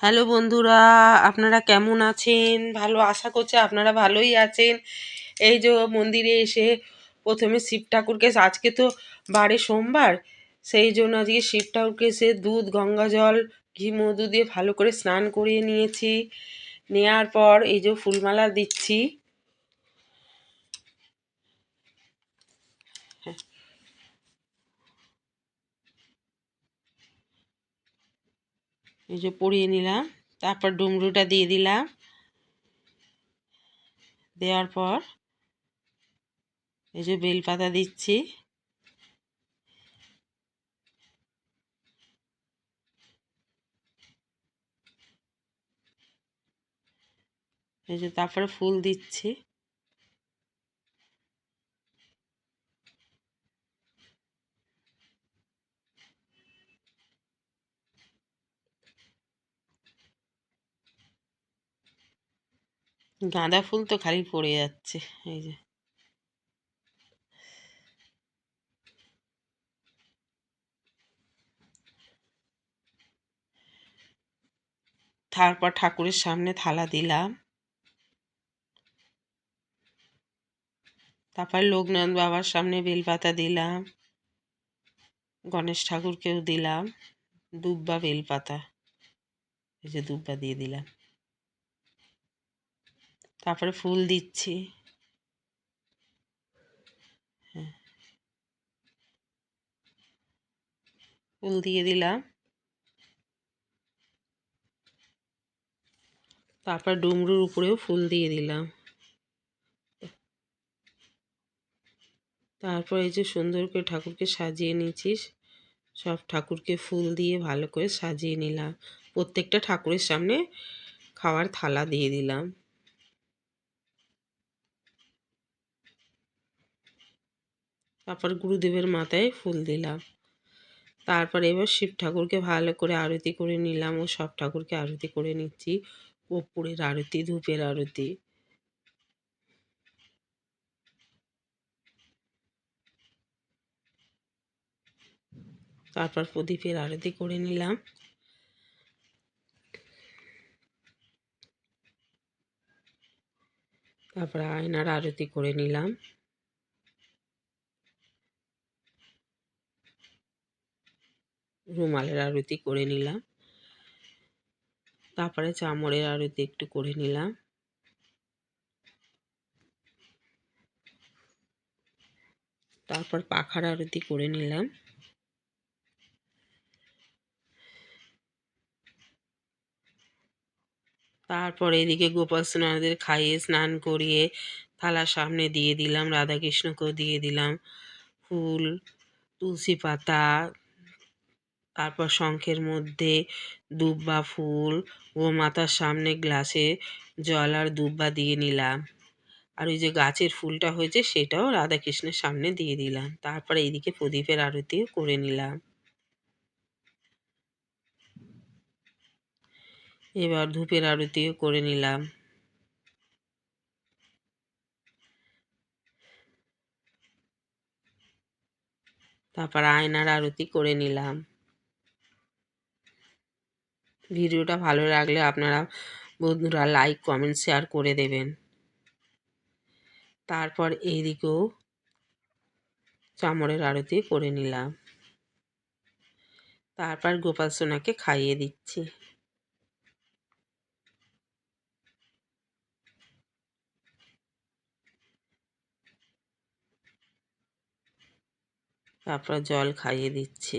Hello বন্ধুরা, আপনারা কেমন আছেন? ভালো, আশা করছে আপনারা ভালোই আছেন। এই যে মন্দিরে এসে প্রথমে শিব ঠাকুরকে, আজকে তো বারে সোমবার, সেই জন্য আজকে শিব ঠাকুরকে এসে দুধ, গঙ্গা জল, ঘি, মধু দিয়ে ভালো করে স্নান করিয়ে নিয়েছি। নেওয়ার পর এই যে ফুলমালা দিচ্ছি। এই যে পরিয়ে নিলাম, তারপর ডুমরুটা দিয়ে দিলাম। দেওয়ার পর এই যে বেলপাতা দিচ্ছি। এই যে তারপরে ফুল দিচ্ছি। গাঁদা ফুল তো খালি পড়ে যাচ্ছে, এই যে। তারপর ঠাকুরের সামনে থালা দিলাম। তারপর লোকনাথ বাবার সামনে বেলপাতা দিলাম। গণেশ ঠাকুরকেও দিলাম। দুব্বা বেলপাতা, এই যে দুব্বা দিয়ে দিলাম। তারপরে ফুল দিচ্ছি। হ্যাঁ। ফুল দিয়ে দিলাম। তারপর ডুমরুর উপরেও ফুল দিয়ে দিলাম। তারপর এই যে সুন্দর করে ঠাকুরকে সাজিয়ে নিয়েছিস, সব ঠাকুরকে ফুল দিয়ে ভালো করে সাজিয়ে নিলাম। প্রত্যেকটা ঠাকুরের সামনে খাওয়ার থালা দিয়ে দিলাম। তারপর গুরুদেবের মাথায় ফুল দিলাম। তারপর এবার শিব ঠাকুরকে ভালো করে আরতি করে নিলাম ও সব ঠাকুরকে আরতি করে নিচ্ছি। কর্পূরের আরতি, ধূপের আরতি। তারপর প্রদীপের আরতি করে নিলাম। তারপর আয়নার আরতি করে নিলাম। রুমালের আরতি করে নিলাম। তারপরে চামড়ের আরতি একটু করে নিলাম। তারপর পাখার আরতি করে নিলাম। তারপর এদিকে গোপাল সোনাদের খাইয়ে স্নান করিয়ে থালার সামনে দিয়ে দিলাম, রাধাকৃষ্ণকেও দিয়ে দিলাম ফুল, তুলসী পাতা তারপর শঙ্খের মধ্যে দুব্বা ফুল ও মাথার সামনে গ্লাসে জল আর দুব্বা দিয়ে নিলাম। আর ওই যে গাছের ফুলটা হয়েছে সেটাও রাধাকৃষ্ণের সামনে দিয়ে দিলাম। তারপরে এইদিকে প্রদীপের আরতিও করে নিলাম। এবার ধূপের আরতিও করে নিলাম। তারপর আয়নার আরতি করে নিলাম। ভিডিওটা ভালো লাগলে আপনারা বন্ধুরা লাইক কমেন্ট শেয়ার করে দেবেন। তারপর এইদিকেও চামড়ের আরতি করে নিলাম। তারপর গোপাল সোনাকে খাইয়ে দিচ্ছি। তারপর জল খাইয়ে দিচ্ছি।